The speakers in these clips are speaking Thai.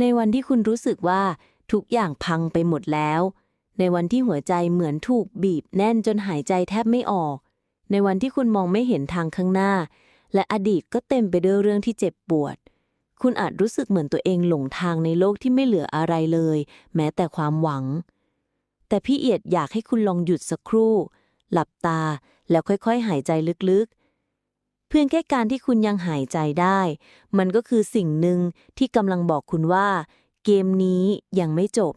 ในวันที่คุณรู้สึกว่าทุกอย่างพังไปหมดแล้ว ในวันที่หัวใจเหมือนถูกบีบแน่นจนหายใจแทบไม่ออก ในวันที่คุณมองไม่เห็นทางข้างหน้า และอดีตก็เต็มไปด้วยเรื่องที่เจ็บปวด คุณอาจรู้สึกเหมือนตัวเองหลงทางในโลกที่ไม่เหลืออะไรเลย แม้แต่ความหวัง แต่พี่เอียดอยากให้คุณลองหยุดสักครู่ หลับตาแล้วค่อยๆ หายใจลึกๆ เพียงแค่การที่คุณยังหายใจได้ มันก็คือสิ่งหนึ่งที่กำลังบอกคุณว่า เกมนี้ยังไม่จบ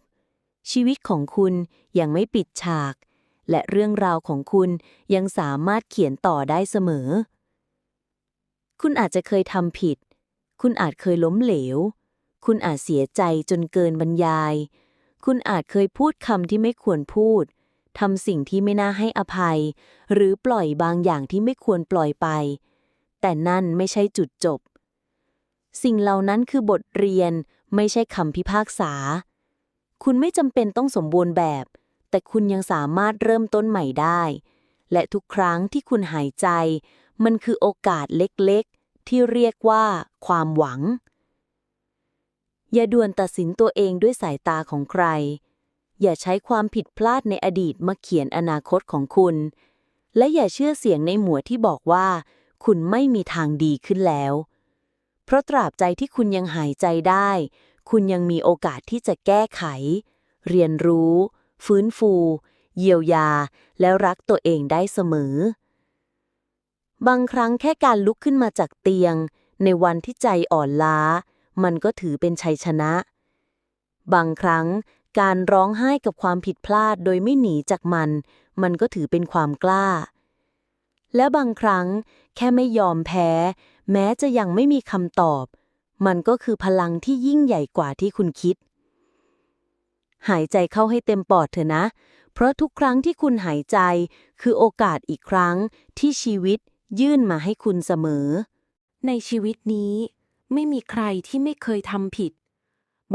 ชีวิตของคุณยังไม่ปิดฉาก และเรื่องราวของคุณยังสามารถเขียนต่อได้เสมอ คุณอาจจะเคยทำผิด คุณอาจเคยล้มเหลว คุณอาจเสียใจจนเกินบรรยาย คุณอาจเคยพูดคำที่ไม่ควรพูดทำสิ่งที่ไม่น่าให้อภัย หรือปล่อยบางอย่างที่ไม่ควรปล่อยไป แต่นั่นไม่ใช่จุดจบ สิ่งเหล่านั้นคือบทเรียนไม่ใช่คำพิพากษา คุณไม่จำเป็นต้องสมบูรณ์แบบ แต่คุณยังสามารถเริ่มต้นใหม่ได้ และทุกครั้งที่คุณหายใจ มันคือโอกาสเล็กๆ ที่เรียกว่าความหวัง อย่าด่วนตัดสินตัวเองด้วยสายตาของใคร อย่าใช้ความผิดพลาดในอดีตมาเขียนอนาคตของคุณ และอย่าเชื่อเสียงในหัวที่บอกว่า คุณไม่มีทางดีขึ้นแล้ว เพราะตราบใจที่คุณยังหายใจได้ คุณยังมีโอกาสที่จะแก้ไข เรียนรู้ ฟื้นฟู เยียวยา และรักตัวเองได้เสมอ บางครั้งแค่การลุกขึ้นมาจากเตียง ในวันที่ใจอ่อนล้า มันก็ถือเป็นชัยชนะ บางครั้งการร้องไห้กับความผิดพลาดโดยไม่หนีจากมัน มันก็ถือเป็นความกล้า และบางครั้ง แค่ไม่ยอมแพ้ แม้จะยังไม่มีคำตอบ มันก็คือพลังที่ยิ่งใหญ่กว่าที่คุณคิด หายใจเข้าให้เต็มปอดเถอะนะ เพราะทุกครั้งที่คุณหายใจ คือโอกาสอีกครั้งที่ชีวิตยื่นมาให้คุณเสมอ ในชีวิตนี้ไม่มีใครที่ไม่เคยทำผิด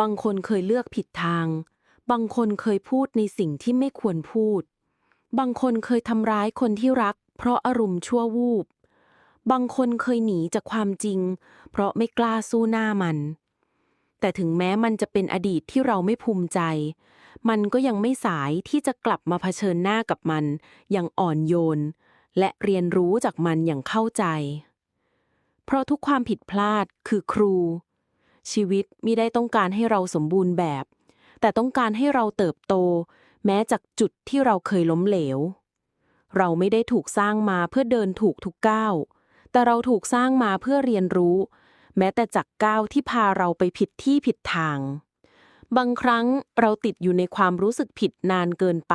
บางคนเคยเลือกผิดทาง บางคนเคยพูดในสิ่งที่ไม่ควรพูด บางคนเคยทำร้ายคนที่รัก เพราะอารมณ์ชั่ววูบ บางคนเคยหนีจากความจริง เพราะไม่กล้าสู้หน้ามัน แต่ถึงแม้มันจะเป็นอดีตที่เราไม่ภูมิใจ มันก็ยังไม่สายที่จะกลับมาเผชิญหน้ากับมัน อย่างอ่อนโยน และเรียนรู้จากมันอย่างเข้าใจ เพราะทุกความผิดพลาดคือครู ชีวิตมิได้ต้องการให้เราสมบูรณ์แบบ แต่ต้องการให้เราเติบโต แม้จากจุดที่เราเคยล้มเหลว เราไม่ได้ถูกสร้างมาเพื่อเดินถูกทุกก้าว แต่เราถูกสร้างมาเพื่อเรียนรู้ แม้แต่จากก้าวที่พาเราไปผิดที่ผิดทาง บางครั้งเราติดอยู่ในความรู้สึกผิดนานเกินไป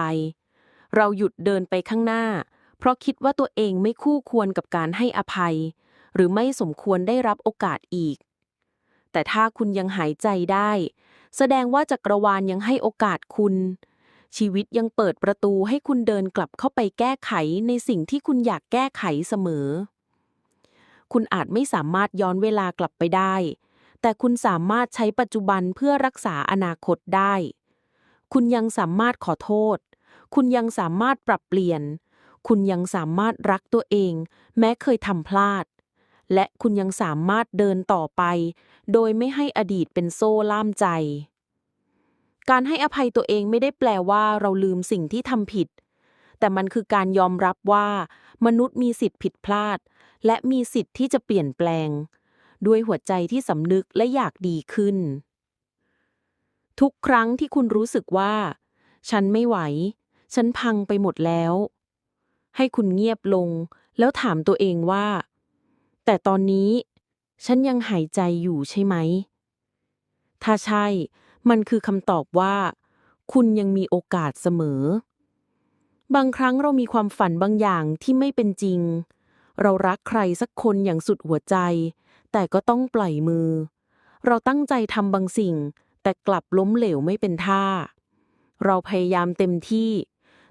เราหยุดเดินไปข้างหน้า เพราะคิดว่าตัวเองไม่คู่ควรกับการให้อภัย หรือไม่สมควรได้รับโอกาสอีก แต่ถ้าคุณยังหายใจได้ แสดงว่าจักรวาลยังให้โอกาสคุณชีวิตยังเปิดประตูให้คุณเดินกลับเข้าไปแก้ไขในสิ่งที่คุณอยากแก้ไขเสมอ คุณอาจไม่สามารถย้อนเวลากลับไปได้ แต่คุณสามารถใช้ปัจจุบันเพื่อรักษาอนาคตได้ คุณยังสามารถขอโทษ คุณยังสามารถปรับเปลี่ยน คุณยังสามารถรักตัวเอง แม้เคยทำพลาด และคุณยังสามารถเดินต่อไป โดยไม่ให้อดีตเป็นโซ่ล่ามใจ การให้อภัยตัวเองไม่ได้แปลว่าเราลืมสิ่งที่ทำผิดแต่มันคือการยอมรับว่า มนุษย์มีสิทธิ์ผิดพลาด และมีสิทธิ์ที่จะเปลี่ยนแปลง ด้วยหัวใจที่สำนึกและอยากดีขึ้น ทุกครั้งที่คุณรู้สึกว่า ฉันไม่ไหว ฉันพังไปหมดแล้ว ให้คุณเงียบลง แล้วถามตัวเองว่า แต่ตอนนี้ ฉันยังหายใจอยู่ใช่ไหม ถ้าใช่ มันคือคำตอบว่า คุณยังมีโอกาสเสมอ บางครั้งเรามีความฝันบางอย่างที่ไม่เป็นจริง เรารักใครสักคนอย่างสุดหัวใจ แต่ก็ต้องปล่อยมือ เราตั้งใจทำบางสิ่ง แต่กลับล้มเหลวไม่เป็นท่า เราพยายามเต็มที่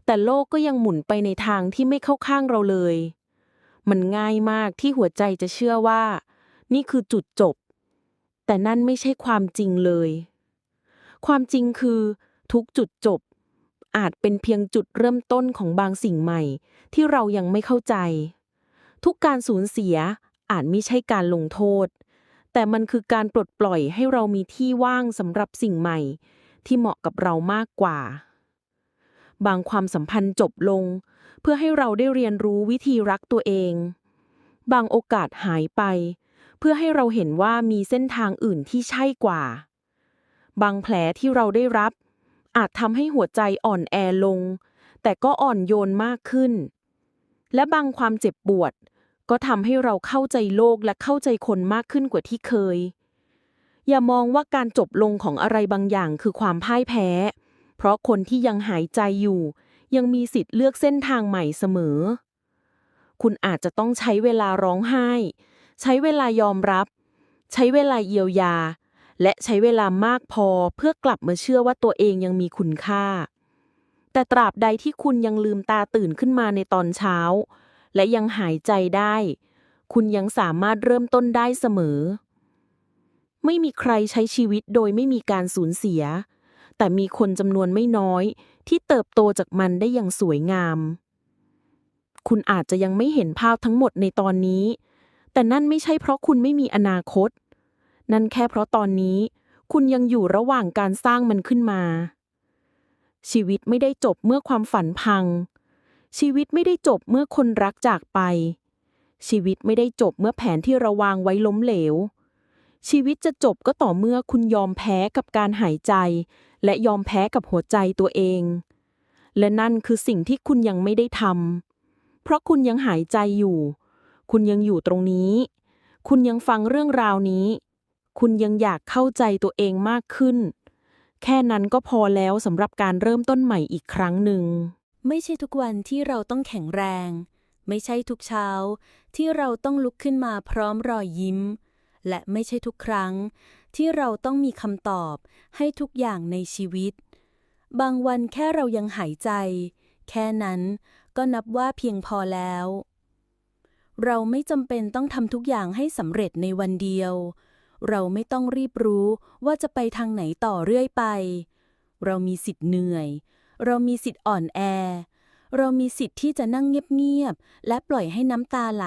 แต่โลกก็ยังหมุนไปในทางที่ไม่เข้าข้างเราเลย มันง่ายมากที่หัวใจจะเชื่อว่า นี่คือจุดจบ แต่นั่นไม่ใช่ความจริงเลย ความจริงคือทุกจุดจบ อาจเป็นเพียงจุดเริ่มต้นของบางสิ่งใหม่ ที่เรายังไม่เข้าใจ ทุกการสูญเสียอาจไม่ใช่การลงโทษ แต่มันคือการปลดปล่อยให้เรามีที่ว่างสำหรับสิ่งใหม่ ที่เหมาะกับเรามากกว่า บางความสัมพันธ์จบลง เพื่อให้เราได้เรียนรู้วิธีรักตัวเอง บางโอกาสหายไป เพื่อให้เราเห็นว่ามีเส้นทางอื่นที่ใช่กว่า บางแผลที่เราได้รับ อาจทำให้หัวใจอ่อนแอลง แต่ก็อ่อนโยนมากขึ้นและบางความเจ็บปวด ก็ทำให้เราเข้าใจโลกและเข้าใจคนมากขึ้นกว่าที่เคย อย่ามองว่าการจบลงของอะไรบางอย่างคือความพ่ายแพ้ เพราะคนที่ยังหายใจอยู่ ยังมีสิทธิ์เลือกเส้นทางใหม่เสมอ คุณอาจจะต้องใช้เวลาร้องไห้ ใช้เวลายอมรับ ใช้เวลาเยียวยา และใช้เวลามากพอเพื่อกลับมาเชื่อว่าตัวเองยังมีคุณค่า แต่ตราบใดที่คุณยังลืมตาตื่นขึ้นมาในตอนเช้า และยังหายใจได้ คุณยังสามารถเริ่มต้นได้เสมอ ไม่มีใครใช้ชีวิตโดยไม่มีการสูญเสีย แต่มีคนจำนวนไม่น้อยที่เติบโตจากมันได้อย่างสวยงาม คุณอาจจะยังไม่เห็นภาพทั้งหมดในตอนนี้ แต่นั่นไม่ใช่เพราะคุณไม่มีอนาคต นั่นแค่เพราะตอนนี้ คุณยังอยู่ระหว่างการสร้างมันขึ้นมาชีวิตไม่ได้จบเมื่อความฝันพัง ชีวิตไม่ได้จบเมื่อคนรักจากไป ชีวิตไม่ได้จบเมื่อแผนที่เราวางไว้ล้มเหลว ชีวิตจะจบก็ต่อเมื่อคุณยอมแพ้กับการหายใจ และยอมแพ้กับหัวใจตัวเอง และนั่นคือสิ่งที่คุณยังไม่ได้ทำเพราะคุณยังหายใจอยู่ คุณยังอยู่ตรงนี้ คุณยังฟังเรื่องราวนี้ คุณยังอยากเข้าใจตัวเองมากขึ้น แค่นั้นก็พอแล้วสำหรับการเริ่มต้นใหม่อีกครั้งหนึ่ง ไม่ใช่ทุกวันที่เราต้องแข็งแรง ไม่ใช่ทุกเช้าที่เราต้องลุกขึ้นมาพร้อมรอยยิ้ม และไม่ใช่ทุกครั้งที่เราต้องมีคำตอบให้ทุกอย่างในชีวิต บางวันแค่เรายังหายใจ แค่นั้นก็นับว่าเพียงพอแล้ว เราไม่จำเป็นต้องทำทุกอย่างให้สำเร็จในวันเดียว เราไม่ต้องรีบรู้ว่าจะไปทางไหนต่อเรื่อยไป เรามีสิทธิ์เหนื่อย เรามีสิทธิ์อ่อนแอ เรามีสิทธิ์ที่จะนั่งเงียบๆ และปล่อยให้น้ำตาไหล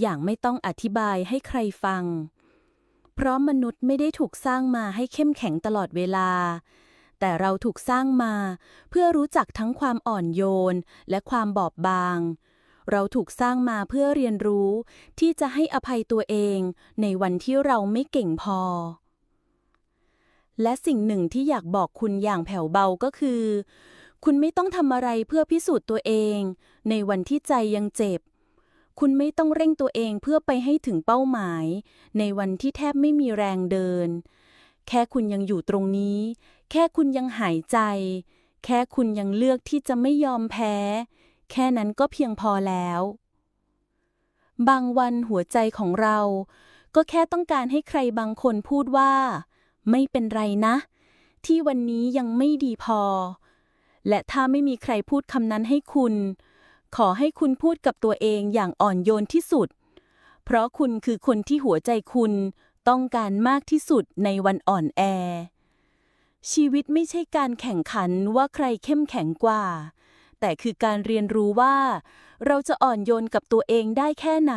อย่างไม่ต้องอธิบายให้ใครฟัง เพราะมนุษย์ไม่ได้ถูกสร้างมาให้เข้มแข็งตลอดเวลา แต่เราถูกสร้างมา เพื่อรู้จักทั้งความอ่อนโยน และความบอบบาง เราถูกสร้างมาเพื่อเรียนรู้ ที่จะให้อภัยตัวเอง ในวันที่เราไม่เก่งพอ และสิ่งหนึ่งที่อยากบอกคุณอย่างแผ่วเบาก็คือ คุณไม่ต้องทำอะไรเพื่อพิสูจน์ตัวเอง ในวันที่ใจยังเจ็บ คุณไม่ต้องเร่งตัวเองเพื่อไปให้ถึงเป้าหมาย ในวันที่แทบไม่มีแรงเดิน แค่คุณยังอยู่ตรงนี้ แค่คุณยังหายใจ แค่คุณยังเลือกที่จะไม่ยอมแพ้ แค่นั้นก็เพียงพอแล้ว บางวันหัวใจของเรา ก็แค่ต้องการให้ใครบางคนพูดว่า ไม่เป็นไรนะ ที่วันนี้ยังไม่ดีพอ และถ้าไม่มีใครพูดคำนั้นให้คุณ ขอให้คุณพูดกับตัวเองอย่างอ่อนโยนที่สุด เพราะคุณคือคนที่หัวใจคุณต้องการมากที่สุดในวันอ่อนแอ ชีวิตไม่ใช่การแข่งขันว่าใครเข้มแข็งกว่า แต่คือการเรียนรู้ว่า เราจะอ่อนโยนกับตัวเองได้แค่ไหน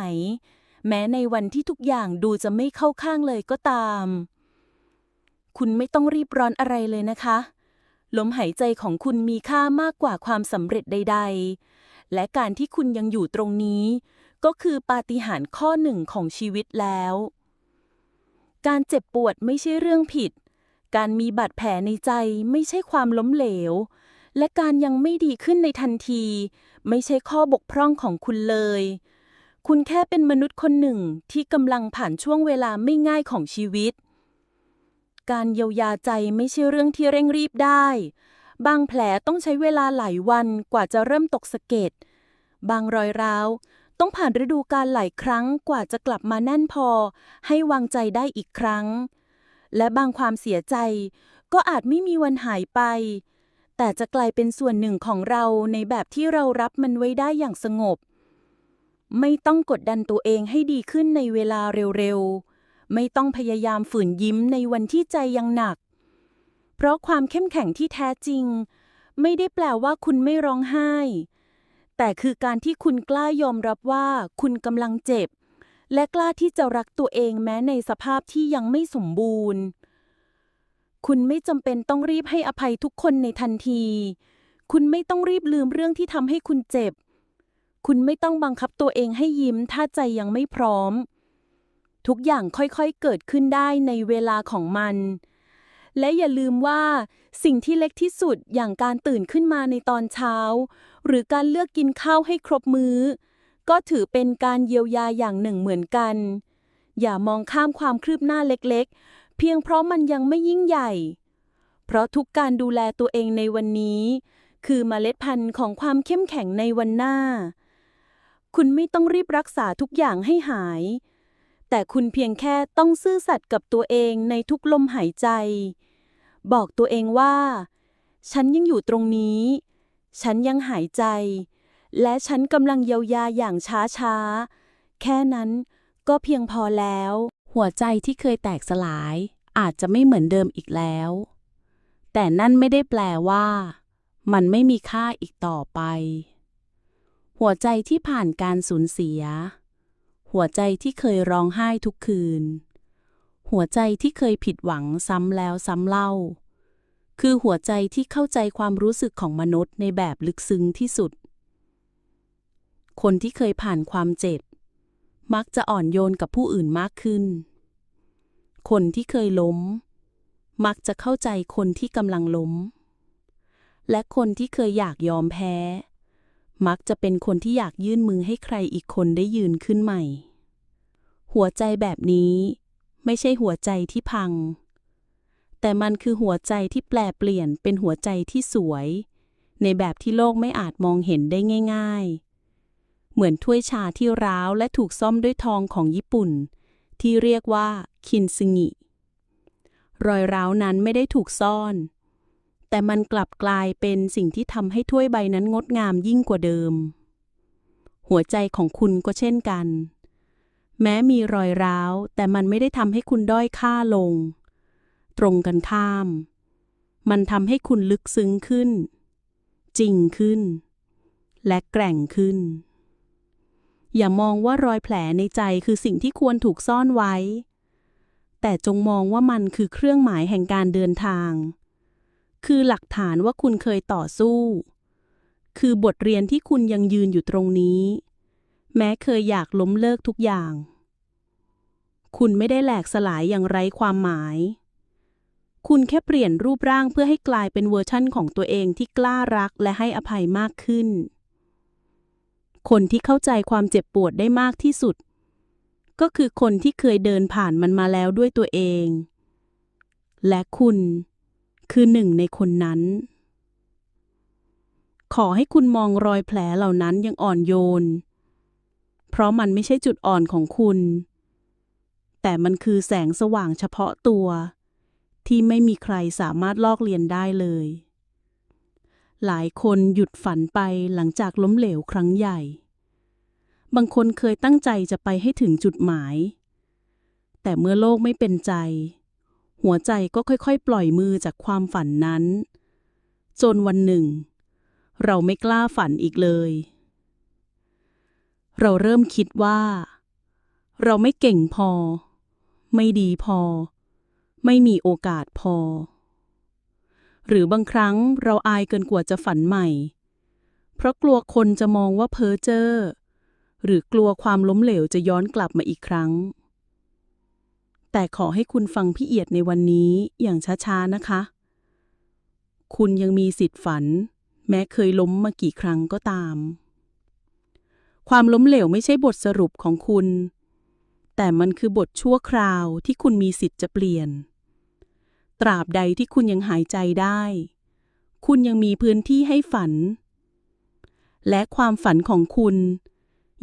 แม้ในวันที่ทุกอย่างดูจะไม่เข้าข้างเลยก็ตาม คุณไม่ต้องรีบร้อนอะไรเลยนะคะ ลมหายใจของคุณมีค่ามากกว่าความสำเร็จใด ๆ และการที่คุณยังอยู่ตรงนี้ ก็คือปาฏิหาริย์ข้อหนึ่งของชีวิตแล้ว การเจ็บปวดไม่ใช่เรื่องผิด การมีบาดแผลในใจไม่ใช่ความล้มเหลว และการยังไม่ดีขึ้นในทันที ไม่ใช่ข้อบกพร่องของคุณเลย คุณแค่เป็นมนุษย์คนหนึ่งที่กำลังผ่านช่วงเวลาไม่ง่ายของชีวิต การเยียวยาใจไม่ใช่เรื่องที่เร่งรีบได้ บางแผลต้องใช้เวลาหลายวันกว่าจะเริ่มตกสะเก็ด บางรอยร้าว ต้องผ่านฤดูกาลหลายครั้งกว่าจะกลับมาแน่นพอ ให้วางใจได้อีกครั้ง และบางความเสียใจ ก็อาจไม่มีวันหายไป แต่จะกลายเป็นส่วนหนึ่งของเราในแบบที่เรารับมันไว้ได้อย่างสงบ ไม่ต้องกดดันตัวเองให้ดีขึ้นในเวลาเร็วๆ ไม่ต้องพยายามฝืนยิ้มในวันที่ใจยังหนัก เพราะความเข้มแข็งที่แท้จริง ไม่ได้แปลว่าคุณไม่ร้องไห้ แต่คือการที่คุณกล้ายอมรับว่าคุณกำลังเจ็บ และกล้าที่จะรักตัวเองแม้ในสภาพที่ยังไม่สมบูรณ์ คุณไม่จำเป็นต้องรีบให้อภัยทุกคนในทันที คุณไม่ต้องรีบลืมเรื่องที่ทำให้คุณเจ็บ คุณไม่ต้องบังคับตัวเองให้ยิ้มถ้าใจยังไม่พร้อม ทุกอย่างค่อยๆเกิดขึ้นได้ในเวลาของมัน และอย่าลืมว่า สิ่งที่เล็กที่สุดอย่างการตื่นขึ้นมาในตอนเช้า หรือการเลือกกินข้าวให้ครบมื้อ ก็ถือเป็นการเยียวยาอย่างหนึ่งเหมือนกัน อย่ามองข้ามความคืบหน้าเล็กๆ เพียงเพราะมันยังไม่ยิ่งใหญ่ เพราะทุกการดูแลตัวเองในวันนี้ คือเมล็ดพันธุ์ของความเข้มแข็งในวันหน้า คุณไม่ต้องรีบรักษาทุกอย่างให้หาย แต่คุณเพียงแค่ต้องซื่อสัตย์กับตัวเองในทุกลมหายใจ บอกตัวเองว่า ฉันยังอยู่ตรงนี้ ฉันยังหายใจ และฉันกำลังเยียวยาอย่างช้าๆ แค่นั้นก็เพียงพอแล้ว หัวใจที่เคยแตกสลายอาจจะไม่เหมือนเดิมอีกแล้ว แต่นั่นไม่ได้แปลว่า มันไม่มีค่าอีกต่อไป หัวใจที่ผ่านการสูญเสีย หัวใจที่เคยร้องไห้ทุกคืน หัวใจที่เคยผิดหวังซ้ำแล้วซ้ำเล่า คือหัวใจที่เข้าใจความรู้สึกของมนุษย์ในแบบลึกซึ้งที่สุด คนที่เคยผ่านความเจ็บ มักจะอ่อนโยนกับผู้อื่นมากขึ้น คนที่เคยล้ม มักจะเข้าใจคนที่กำลังล้ม และคนที่เคยอยากยอมแพ้ มักจะเป็นคนที่อยากยื่นมือให้ใครอีกคนได้ยืนขึ้นใหม่ หัวใจแบบนี้ไม่ใช่หัวใจที่พัง แต่มันคือหัวใจที่แปลเปลี่ยนเป็นหัวใจที่สวย ในแบบที่โลกไม่อาจมองเห็นได้ง่าย ๆ เหมือนถ้วยชาที่ร้าวและถูกซ่อมด้วยทองของญี่ปุ่น ที่เรียกว่าคินซึงิรอยร้าวนั้นไม่ได้ถูกซ่อน แต่มันกลับกลายเป็นสิ่งที่ทำให้ถ้วยใบนั้นงดงามยิ่งกว่าเดิม หัวใจของคุณก็เช่นกัน แม้มีรอยร้าว แต่มันไม่ได้ทำให้คุณด้อยค่าลง ตรงกันข้าม มันทำให้คุณลึกซึ้งขึ้น จริงขึ้น และแกร่งขึ้น อย่ามองว่ารอยแผลในใจคือสิ่งที่ควรถูกซ่อนไว้ แต่จงมองว่ามันคือเครื่องหมายแห่งการเดินทาง คือหลักฐานว่าคุณเคยต่อสู้ คือบทเรียนที่คุณยังยืนอยู่ตรงนี้ แม้เคยอยากล้มเลิกทุกอย่าง คุณไม่ได้แหลกสลายอย่างไร้ความหมาย คุณแค่เปลี่ยนรูปร่างเพื่อให้กลายเป็นเวอร์ชั่นของตัวเองที่กล้ารักและให้อภัยมากขึ้น คนที่เข้าใจความเจ็บปวดได้มากที่สุด ก็คือคนที่เคยเดินผ่านมันมาแล้วด้วยตัวเอง และคุณ คือหนึ่งในคนนั้น ขอให้คุณมองรอยแผลเหล่านั้นยังอ่อนโยน เพราะมันไม่ใช่จุดอ่อนของคุณ แต่มันคือแสงสว่างเฉพาะตัว ที่ไม่มีใครสามารถลอกเลียนได้เลย หลายคนหยุดฝันไปหลังจากล้มเหลวครั้งใหญ่ บางคนเคยตั้งใจจะไปให้ถึงจุดหมาย แต่เมื่อโลกไม่เป็นใจ หัวใจก็ค่อยๆ ปล่อยมือจากความฝันนั้น จนวันหนึ่ง เราไม่กล้าฝันอีกเลย เราเริ่มคิดว่า เราไม่เก่งพอ ไม่ดีพอ ไม่มีโอกาสพอ หรือบางครั้งเราอายเกินกว่าจะฝันใหม่ เพราะกลัวคนจะมองว่าเพ้อเจ้อหรือกลัวความล้มเหลวจะย้อนกลับมาอีกครั้ง แต่ขอให้คุณฟังพี่เอียดในวันนี้อย่างช้าๆนะคะ คุณยังมีสิทธิ์ฝัน แม้เคยล้มมากี่ครั้งก็ตาม ความล้มเหลวไม่ใช่บทสรุปของคุณ แต่มันคือบทชั่วคราวที่คุณมีสิทธิ์จะเปลี่ยน ตราบใดที่คุณยังหายใจได้ คุณยังมีพื้นที่ให้ฝัน และความฝันของคุณ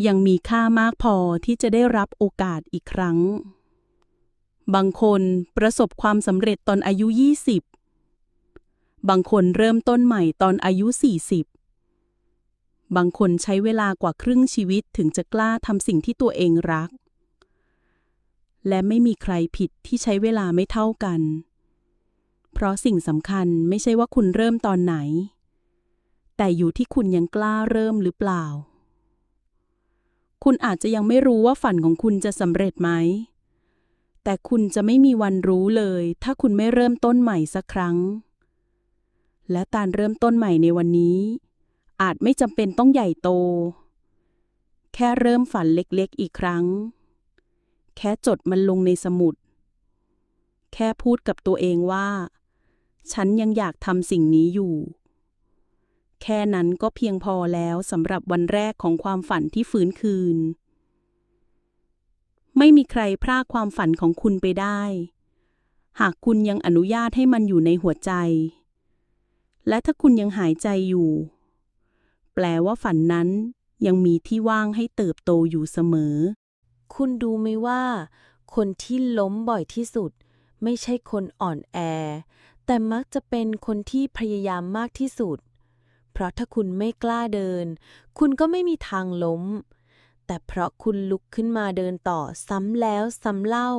ยังมีค่ามากพอที่จะได้รับโอกาสอีกครั้ง บางคนประสบความสำเร็จตอนอายุ 20 บางคนเริ่มต้นใหม่ตอนอายุ 40 บางคนใช้เวลากว่าครึ่งชีวิตถึงจะกล้าทำสิ่งที่ตัวเองรัก และไม่มีใครผิดที่ใช้เวลาไม่เท่ากัน เพราะสิ่งสำคัญไม่ใช่ว่าคุณเริ่มตอนไหน แต่อยู่ที่คุณยังกล้าเริ่มหรือเปล่า คุณอาจจะยังไม่รู้ว่าฝันของคุณจะสำเร็จไหม แต่คุณจะไม่มีวันรู้เลย ถ้าคุณไม่เริ่มต้นใหม่สักครั้ง และการเริ่มต้นใหม่ในวันนี้ อาจไม่จำเป็นต้องใหญ่โต แค่เริ่มฝันเล็กๆอีกครั้ง แค่จดมันลงในสมุด แค่พูดกับตัวเองว่า ฉันยังอยากทำสิ่งนี้อยู่ แค่นั้นก็เพียงพอแล้วสำหรับวันแรกของความฝันที่ฟื้นคืน ไม่มีใครพรากความฝันของคุณไปได้ หากคุณยังอนุญาตให้มันอยู่ในหัวใจ และถ้าคุณยังหายใจอยู่ แปลว่าฝันนั้นยังมีที่ว่างให้เติบโตอยู่เสมอ คุณดูไหมว่า คนที่ล้มบ่อยที่สุด ไม่ใช่คนอ่อนแอ แต่มักจะเป็นคนที่พยายามมากที่สุด เพราะถ้าคุณไม่กล้าเดิน คุณก็ไม่มีทางล้ม แต่เพราะคุณลุกขึ้นมาเดินต่อซ้ำแล้วซ้ำเล่า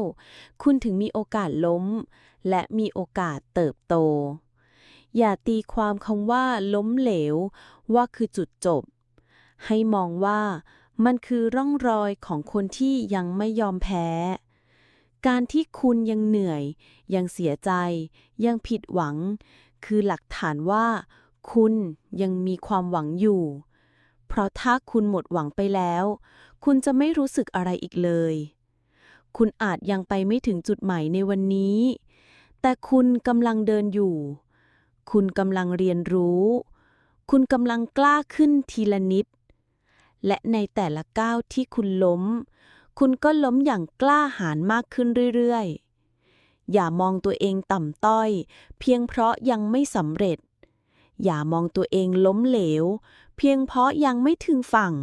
คุณถึงมีโอกาสล้ม และมีโอกาสเติบโต อย่าตีความคำว่าล้มเหลว ว่าคือจุดจบ ให้มองว่ามันคือร่องรอยของคนที่ยังไม่ยอมแพ้ การที่คุณยังเหนื่อย ยังเสียใจ ยังผิดหวัง คือหลักฐานว่า คุณยังมีความหวังอยู่ เพราะถ้าคุณหมดหวังไปแล้ว คุณจะไม่รู้สึกอะไรอีกเลย คุณอาจยังไปไม่ถึงจุดหมายในวันนี้ แต่คุณกำลังเดินอยู่ คุณกำลังเรียนรู้ คุณกำลังกล้าขึ้นทีละนิด และในแต่ละก้าวที่คุณล้ม คุณก็ล้มอย่างกล้าหาญมากขึ้นเรื่อยๆ อย่ามองตัวเองต่ำต้อย เพียงเพราะยังไม่สำเร็จอย่ามองตัวเองล้มเหลว เพียงเพราะยังไม่ถึงฝั่ง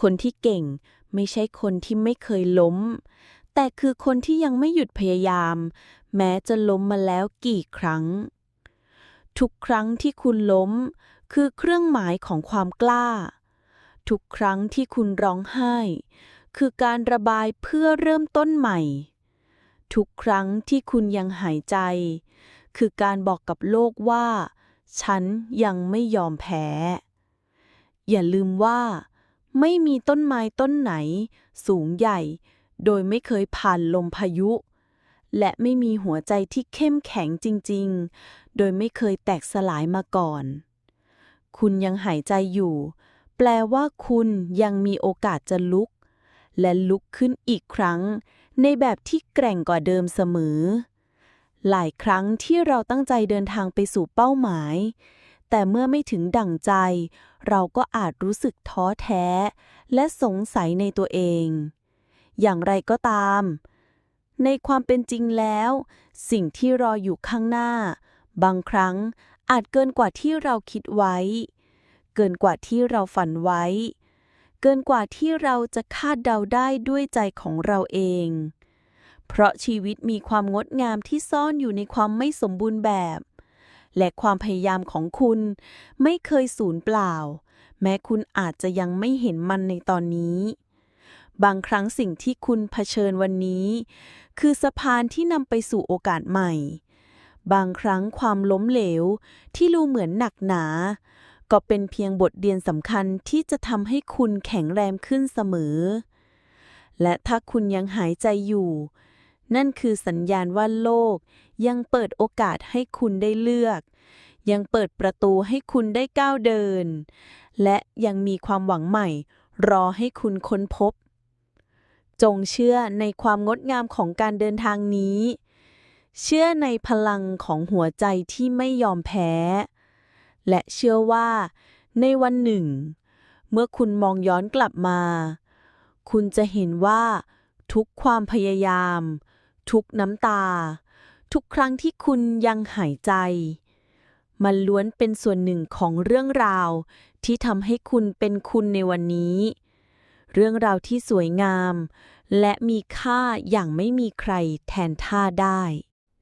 คนที่เก่งไม่ใช่คนที่ไม่เคยล้ม แต่คือคนที่ยังไม่หยุดพยายาม แม้จะล้มมาแล้วกี่ครั้ง ทุกครั้งที่คุณล้ม คือเครื่องหมายของความกล้า ทุกครั้งที่คุณร้องไห้ คือการระบายเพื่อเริ่มต้นใหม่ ทุกครั้งที่คุณยังหายใจ คือการบอกกับโลกว่า ฉันยังไม่ยอมแพ้ อย่าลืมว่า ไม่มีต้นไม้ต้นไหน สูงใหญ่ โดยไม่เคยผ่านลมพายุ และไม่มีหัวใจที่เข้มแข็งจริง ๆ โดยไม่เคยแตกสลายมาก่อน คุณยังหายใจอยู่ แปลว่าคุณยังมีโอกาสจะลุก และลุกขึ้นอีกครั้ง ในแบบที่แกร่งกว่าเดิมเสมอ หลายครั้งที่เราตั้งใจเดินทางไปสู่เป้าหมาย แต่เมื่อไม่ถึงดั่งใจ เราก็อาจรู้สึกท้อแท้ และสงสัยในตัวเอง อย่างไรก็ตาม ในความเป็นจริงแล้ว สิ่งที่รออยู่ข้างหน้า บางครั้งอาจเกินกว่าที่เราคิดไว้ เกินกว่าที่เราฝันไว้ เกินกว่าที่เราจะคาดเดาได้ด้วยใจของเราเอง เพราะชีวิตมีความงดงามที่ซ่อนอยู่ในความไม่สมบูรณ์แบบ และความพยายามของคุณ ไม่เคยสูญเปล่า แม้คุณอาจจะยังไม่เห็นมันในตอนนี้ บางครั้งสิ่งที่คุณเผชิญวันนี้ คือสะพานที่นำไปสู่โอกาสใหม่ บางครั้งความล้มเหลวที่ดูเหมือนหนักหนา ก็เป็นเพียงบทเรียนสำคัญที่จะทำให้คุณแข็งแรงขึ้นเสมอ และถ้าคุณยังหายใจอยู่นั่นคือสัญญาณว่าโลก ยังเปิดโอกาสให้คุณได้เลือก ยังเปิดประตูให้คุณได้ก้าวเดิน และยังมีความหวังใหม่ รอให้คุณค้นพบ จงเชื่อในความงดงามของการเดินทางนี้ เชื่อในพลังของหัวใจที่ไม่ยอมแพ้ และเชื่อว่า ในวันหนึ่ง เมื่อคุณมองย้อนกลับมา คุณจะเห็นว่าทุกความพยายาม ทุกน้ำตา ทุกครั้งที่คุณยังหายใจ มันล้วนเป็นส่วนหนึ่งของเรื่องราว ที่ทำให้คุณเป็นคุณในวันนี้ เรื่องราวที่สวยงาม และมีค่าอย่างไม่มีใครแทนท่าได้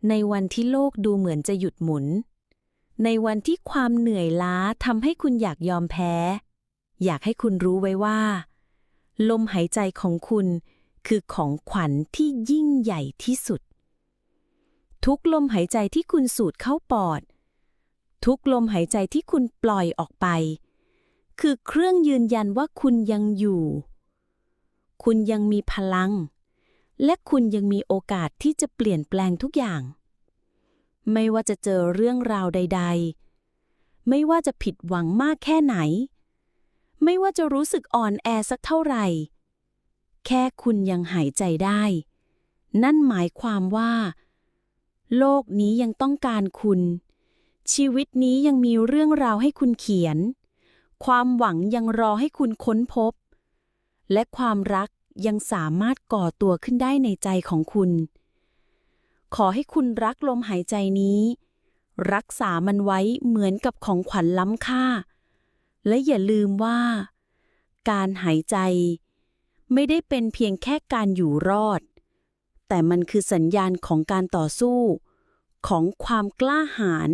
ในวันที่โลกดูเหมือนจะหยุดหมุน ในวันที่ความเหนื่อยล้าทำให้คุณอยากยอมแพ้ อยากให้คุณรู้ไว้ว่า ลมหายใจของคุณคือของขวัญที่ยิ่งใหญ่ที่สุด ทุกลมหายใจที่คุณสูดเข้าปอด ทุกลมหายใจที่คุณปล่อยออกไป คือเครื่องยืนยันว่าคุณยังอยู่ คุณยังมีพลัง และคุณยังมีโอกาสที่จะเปลี่ยนแปลงทุกอย่าง ไม่ว่าจะเจอเรื่องราวใด ๆ ไม่ว่าจะผิดหวังมากแค่ไหน ไม่ว่าจะรู้สึกอ่อนแอสักเท่าไหร่ แค่คุณยังหายใจได้ นั่นหมายความว่า โลกนี้ยังต้องการคุณ ชีวิตนี้ยังมีเรื่องราวให้คุณเขียน ความหวังยังรอให้คุณค้นพบ และความรักยังสามารถก่อตัวขึ้นได้ในใจของคุณ ขอให้คุณรักลมหายใจนี้ รักษามันไว้เหมือนกับของขวัญล้ำค่า และอย่าลืมว่า การหายใจ ไม่ได้เป็นเพียงแค่การอยู่รอด แต่มันคือสัญญาณของการต่อสู้ ของความกล้าหาญ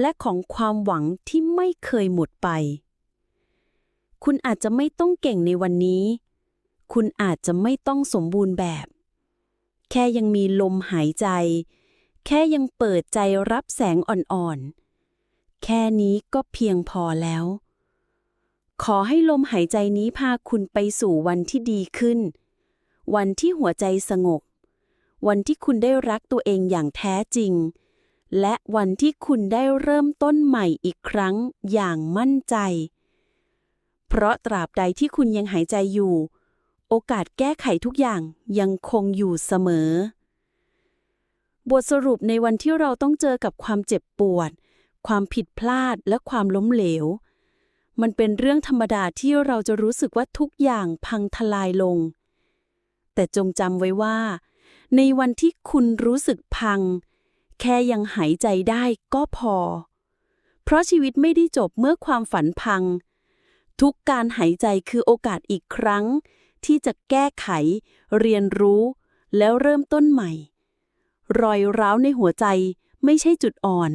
และของความหวังที่ไม่เคยหมดไป คุณอาจจะไม่ต้องเก่งในวันนี้ คุณอาจจะไม่ต้องสมบูรณ์แบบ แค่ยังมีลมหายใจ แค่ยังเปิดใจรับแสงอ่อนๆ แค่นี้ก็เพียงพอแล้ว ขอให้ลมหายใจนี้พาคุณไปสู่วันที่ดีขึ้น วันที่หัวใจสงบ วันที่คุณได้รักตัวเองอย่างแท้จริง และวันที่คุณได้เริ่มต้นใหม่อีกครั้งอย่างมั่นใจ เพราะตราบใดที่คุณยังหายใจอยู่ โอกาสแก้ไขทุกอย่างยังคงอยู่เสมอ บทสรุปในวันที่เราต้องเจอกับความเจ็บปวด ความผิดพลาดและความล้มเหลว มันเป็นเรื่องธรรมดาที่เราจะรู้สึกว่าทุกอย่างพังทลายลง แต่จงจำไว้ว่า ในวันที่คุณรู้สึกพัง แค่ยังหายใจได้ก็พอ เพราะชีวิตไม่ได้จบเมื่อความฝันพัง ทุกการหายใจคือโอกาสอีกครั้ง ที่จะแก้ไข เรียนรู้ แล้วเริ่มต้นใหม่ รอยร้าวในหัวใจไม่ใช่จุดอ่อน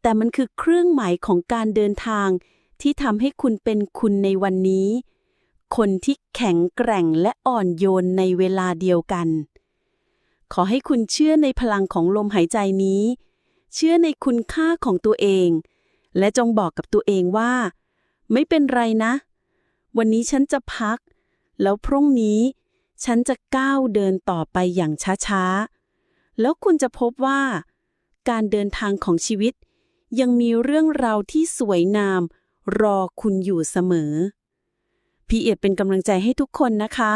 แต่มันคือเครื่องหมายของการเดินทาง ที่ทำให้คุณเป็นคุณในวันนี้ คนที่แข็งแกร่งและอ่อนโยนในเวลาเดียวกัน ขอให้คุณเชื่อในพลังของลมหายใจนี้ เชื่อในคุณค่าของตัวเอง และจงบอกกับตัวเองว่า ไม่เป็นไรนะ วันนี้ฉันจะพัก แล้วพรุ่งนี้ ฉันจะก้าวเดินต่อไปอย่างช้าๆ แล้วคุณจะพบว่า การเดินทางของชีวิต ยังมีเรื่องราวที่สวยงาม รอคุณอยู่เสมอ พี่เอียดเป็นกำลังใจให้ทุกคนนะคะ